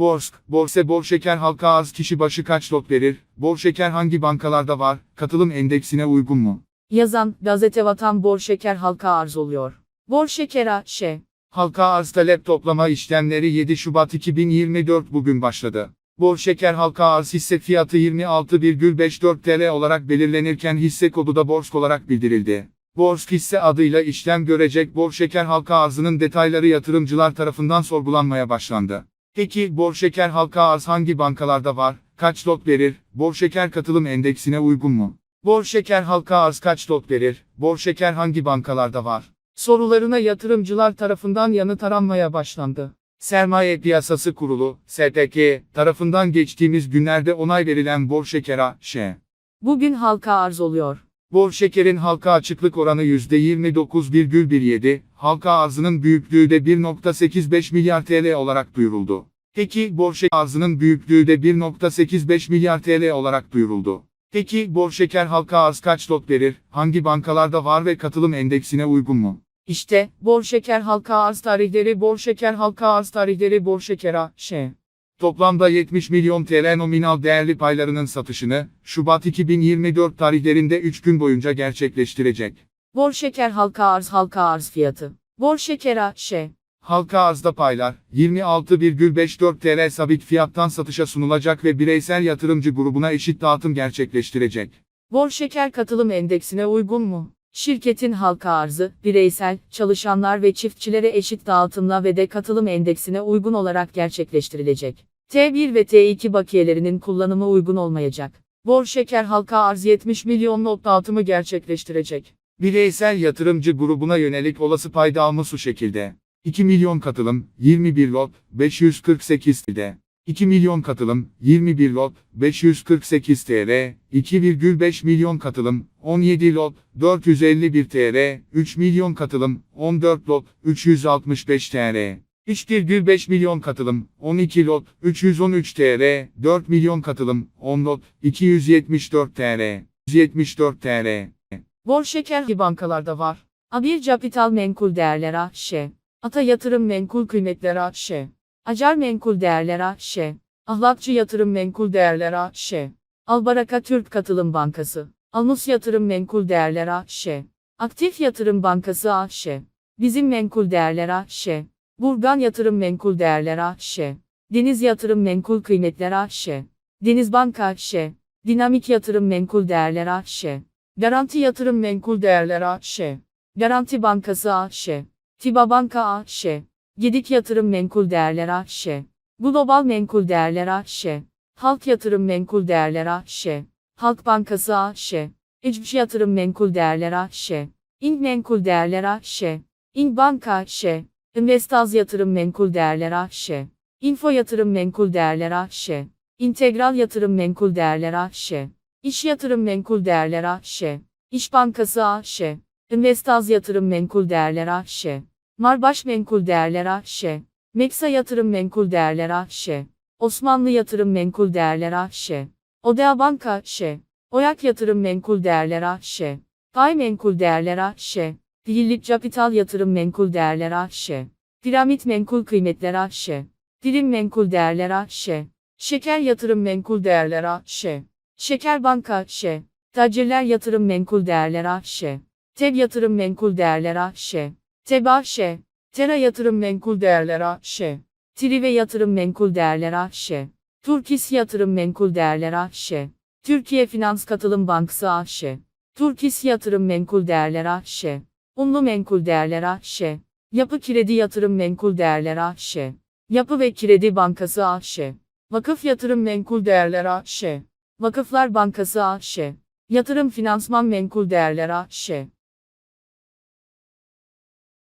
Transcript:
Borsk, Borse Bor Şeker halka arz kişi başı kaç lot verir? Bor Şeker hangi bankalarda var? Katılım endeksine uygun mu? Yazan, gazete Vatan Bor Şeker halka arz oluyor. Bor Şeker Ş. Halka arz talep toplama işlemleri 7 Şubat 2024 bugün başladı. Bor Şeker halka arz hisse fiyatı 26,54 TL olarak belirlenirken hisse kodu da Borsk olarak bildirildi. Borsk hisse adıyla işlem görecek Bor Şeker halka arzının detayları yatırımcılar tarafından sorgulanmaya başlandı. Peki Bor Şeker halka arz hangi bankalarda var? Kaç lot verir? Bor Şeker katılım endeksine uygun mu? Bor Şeker halka arz kaç lot verir? Bor Şeker hangi bankalarda var? Sorularına yatırımcılar tarafından yanıt aranmaya başlandı. Sermaye Piyasası Kurulu, STK, tarafından geçtiğimiz günlerde onay verilen Bor Şeker AŞ. Bugün halka arz oluyor. Bor şekerin halka açıklık oranı %29,17, halka arzının büyüklüğü de 1.85 milyar TL olarak duyuruldu. Peki bor şeker arzının büyüklüğü de 1.85 milyar TL olarak duyuruldu. Peki bor şeker halka arz kaç lot verir, hangi bankalarda var ve katılım endeksine uygun mu? İşte, Bor Şeker halka arz tarihleri Bor Şeker halka arz tarihleri Bor Şeker Ş. Toplamda 70 milyon TL nominal değerli paylarının satışını, Şubat 2024 tarihlerinde 3 gün boyunca gerçekleştirecek. Bor Şeker halka arz halka arz fiyatı. Bor Şeker Ş. Halka arzda paylar, 26,54 TL sabit fiyattan satışa sunulacak ve bireysel yatırımcı grubuna eşit dağıtım gerçekleştirecek. Bor Şeker katılım endeksine uygun mu? Şirketin halka arzı, bireysel, çalışanlar ve çiftçilere eşit dağıtımla ve de katılım endeksine uygun olarak gerçekleştirilecek. T1 ve T2 bakiyelerinin kullanımı uygun olmayacak. Bor Şeker halka arz 70 milyon not dağıtımı gerçekleştirecek. Bireysel yatırımcı grubuna yönelik olası pay dağılımı şu şekilde. 2 milyon katılım, 21 lot, 548 TL. 2 milyon katılım, 21 lot, 548 TL, 2,5 milyon katılım, 17 lot, 451 TL, 3 milyon katılım, 14 lot, 365 TL. 3,5 milyon katılım, 12 lot, 313 TL, 4 milyon katılım, 10 lot, 274 TL, 174 TL. Bor Şeker bankalarda var? A1 Capital Menkul Değerler AŞ. Ata Yatırım Menkul Kıymetler AŞ. Acar Menkul Değerler AŞ. Ahlakçı Yatırım Menkul Değerler AŞ. Albaraka Türk Katılım Bankası. Almus Yatırım Menkul Değerler AŞ. Aktif Yatırım Bankası AŞ. Bizim Menkul Değerler AŞ. Burgan Yatırım Menkul Değerler AŞ. Deniz Yatırım Menkul Kıymetler AŞ. Deniz Banka AŞ. Dinamik Yatırım Menkul Değerler AŞ. Garanti Yatırım Menkul Değerler AŞ. Garanti Bankası AŞ. Tiba Banka AŞ. Gedik Yatırım Menkul Değerler AŞ. Global Menkul Değerler AŞ. Halk Yatırım Menkul Değerler AŞ. Halk Bankası AŞ. Ecbş Yatırım Menkul Değerler AŞ. İnk Menkul Değerler AŞ. İnk Banka AŞ. Investaz Yatırım Menkul Değerler AŞ. Info Yatırım Menkul Değerler AŞ. İntegral Yatırım Menkul Değerler AŞ. İş Yatırım Menkul Değerler AŞ. İş Bankası AŞ. Investaz Yatırım Menkul Değerler AŞ. Marbaş Menkul Değerler AŞ. Meksa Yatırım Menkul Değerler AŞ. Osmanlı Yatırım Menkul Değerler AŞ. Odea Banka AŞ. Oyak Yatırım Menkul Değerler AŞ. Pay Menkul Değerler AŞ. Dillik Capital Yatırım Menkul Değerler AŞ. Piramit Menkul Kıymetler AŞ. Dilim Menkul Değerler AŞ. Şeker Yatırım Menkul Değerler AŞ. Şeker Banka AŞ. Tacirler Yatırım Menkul Değerler AŞ. TEB Yatırım Menkul Değerler AŞ. TEB AŞ. Tera Yatırım Menkul Değerler AŞ. Trive Yatırım Menkul Değerler AŞ. Turkis Yatırım Menkul Değerler AŞ. Türkiye Finans Katılım Bankası AŞ. Turkis Yatırım Menkul Değerler AŞ. Unlu Menkul Değerler AŞ. Yapı Kredi Yatırım Menkul Değerler AŞ. Yapı ve Kredi Bankası AŞ. Vakıf Yatırım Menkul Değerler AŞ. Vakıflar Bankası AŞ. Yatırım Finansman Menkul Değerler AŞ.